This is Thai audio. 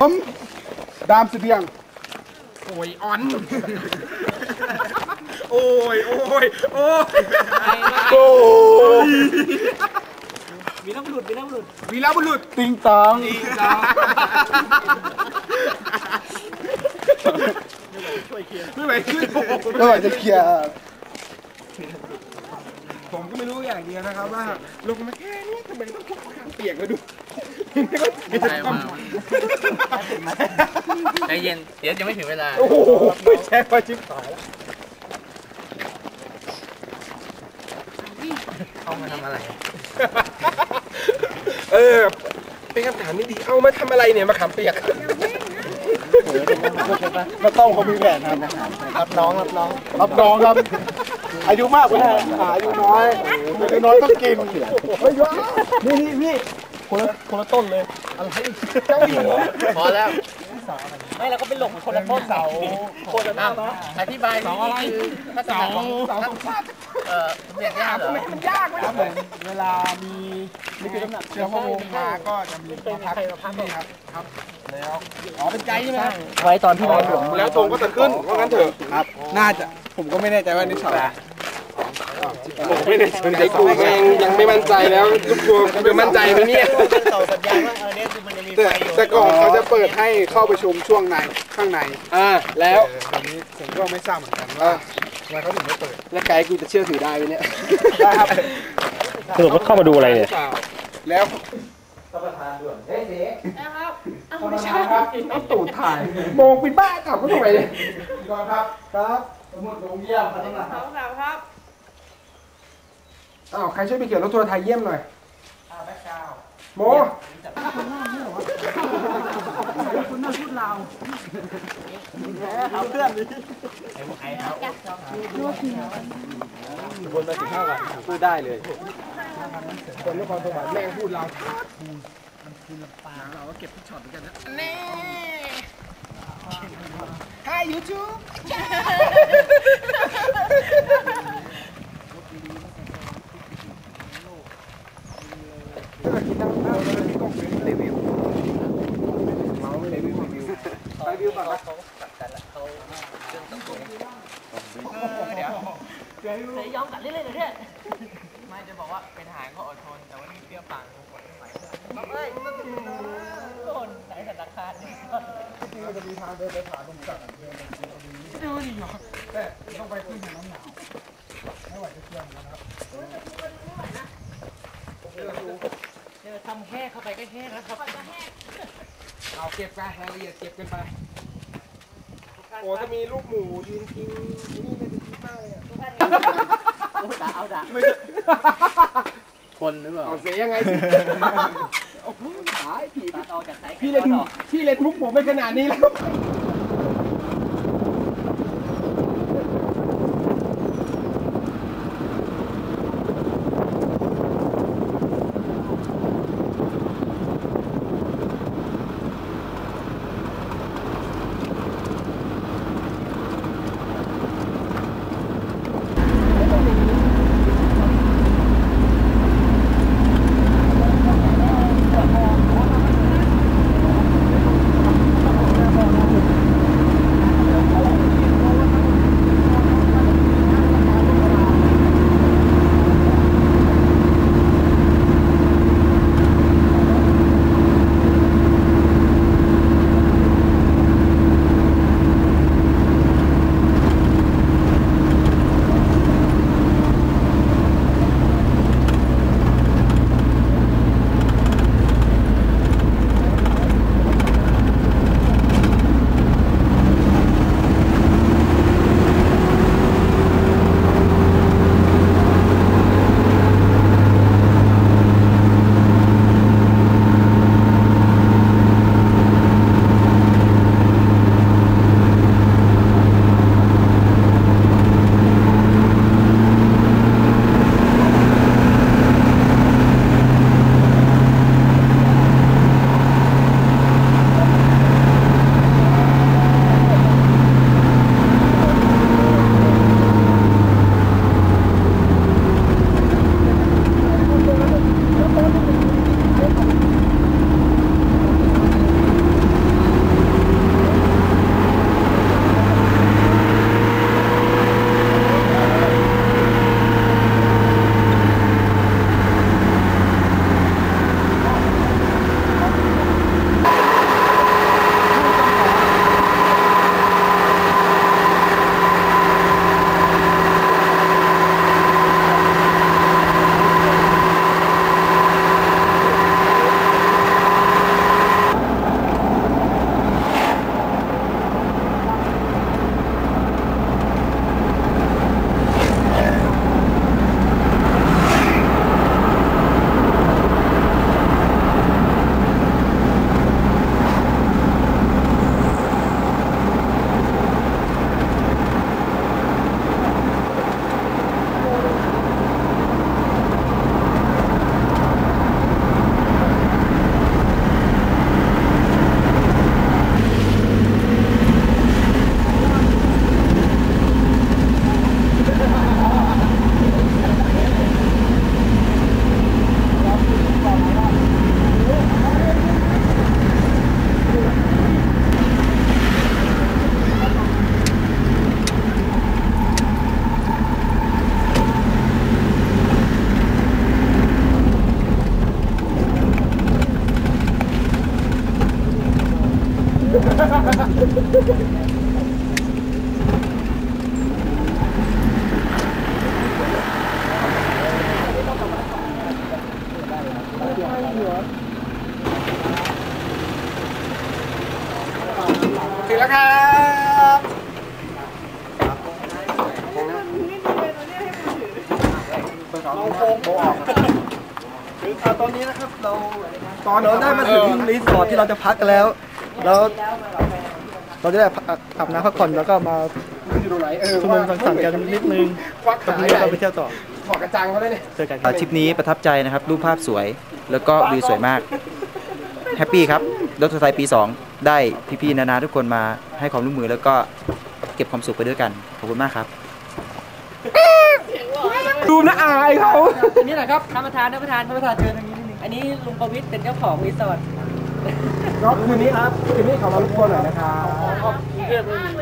ผมดามเสดียง โอ้ยออน โอ้ย โอ้ย โอ้ยโอ้ยวีรบุรุษติงตองไม่ไหวช่วยผมไม่ไหวจะเคลียร์ผมก็ไม่รู้อย่างเดียวนะครับว่าลงมาแค่นี้ทำไมต้อง ทุกข้างเปียกมาดูใช่ว่าใจเย็น เดี๋ยวจะไม่ถึงเวลา โอ้โหไม่ใช่ว่าชิบหายแล้วเข้ามาทำอะไร เออ เป็นคำถามที่ดี เอามาทำอะไรเนี่ยมาขำเปียกมาต้องเขามีแผนครับรับน้องรับน้อง รับน้องครับ อายุมากกว่าหาอายุน้อยอายุน้อยต้องกินเฮ้ยว้านี่นี่พี่คนละคนละต้นเลยอะไรเจ้าหญิงพอแล้วไม่เราก็ไปหลงเหมือนคนละต้นเสาคนละหน้าเนาะอธิบายนี่คือถ้าเสาเสาเอ่อเรียนยากเหรอมันยากไหมครับผมเวลามีนี่คือน้ำหนักเชื้อพระวงศ์มาก็จะมีมาพักที่นี่ครับครับแล้วอ๋อเป็นไกด์ใช่ไหมครับไว้ตอนที่เราหลงแล้วตรงก็จะขึ้นว่างั้นเถอะครับ น่าจะผมก็ไม่แน่ใจว่านี่สอน ผมไม่ได้สนใจกูเองยังไม่มั่นใจแล้วทุกตัวจะมั่นใจไหมเนี่ยต่อสัญญาณว่าเออเนี่ยคือมันจะมีแต่ไฟอยู่แต่ก่อนเขาจะเปิดให้เข้าประชุมช่วงในข้างในอ่าแล้วตอนนี้ผมก็ไม่ทราบเหมือนกันว่าทำไมเขาถึงไม่เปิด แล้วไกด์กูจะเชื่อถือได้ไหมเนี่ยได้ครับสรุปว่าเข้ามาดูอะไรเนี่ยแล้วไม่ใช่ครับเอาตูดถ่ายมองเป็นบ้าเก่าก็ทำไมเนี่ยก่อนครับ ครับสมุดลงเยี่ยมครับครับ อ้าวใครช่วยไปเขียนรถทัวร์ไทยเยี่ยมหน่อยโมพูดได้เลย คนนครสวรรค์แม่งพูดเรามันคือลำปางเราก็เก็บทุกช็อตเหมือนกันนะแน่ Hi YouTube ถ้ากินน้ำเราเราต้องซื้อรีวิวเราไม่รีวิวรีวิวรีวิวก่อนนะ เดี๋ยวเดี๋ยวยอมกัดเรื่อยๆเลยเนี่ยไม่จะบอกว่าเป็นหารก็อดทน แต่ว่านี่เปรี้ยวปากทุกคนไม่ไหวเฮ้ยโดนไหนสันตคาเนี่ยจริงๆมันจะมีทางเดินไปผ่านตรงกลางเดินไปตรงนี้ดูดิหรอแต่ต้องไปขึ้นทางน้ำหนาวไม่ไหวจะเชื่อมนะครับเดี๋ยวทำแห้เข้าไปก็แห้แล้วครับเอาเก็บไปรายละเอียดเก็บกันไป โอ้ถ้ามีลูกหมูยืนกินนี่น่าจะคิดมากเลยอะโอ้ด่าเอาด่าคนหรือเปล่าเอาเสียยังไงสิโอ้โหหายผีตัดออกจากสายพี่เล่นพี่เล่นมุกผมไม่ขนาดนี้แล้ว เราโค้งโบออกตอนนี้นะครับเราตอนเราได้มาถึงรีสอร์ทที่เราจะพักกันแล้ว แล้ว เราจะได้อาบน้ำพักผ่อนแล้วก็มาอยู่ตรงไหนเออชุมนุมสังสรรค์กันนิดนึงควักตอนขานี้ใหญ่เราไปเที่ยวต่อถอดกระจังเขาเลยเนี่ยเจอกันอ่าทริปนี้ประทับใจนะครับ รูปภาพสวย แล้วก็วิวสวยมาก แฮปปี้ครับรถไฟปี 2 ได้พี่ๆนานาทุกคนมาให้ความร่วมมือแล้วก็เก็บความสุขไปด้วยกัน ขอบคุณมากครับดูนะอาย เขาอันนี้แหละครับท่านประธานท่านประธานท่านประธานเชิญทางนี้นิดนึงอันนี้ลุงประวิทย์เป็นเจ้าของรีสอร์ท รอบคืนนี้ครับคืนนี้ขอมาลุกคนหน่อยนะครับ เรียบเลย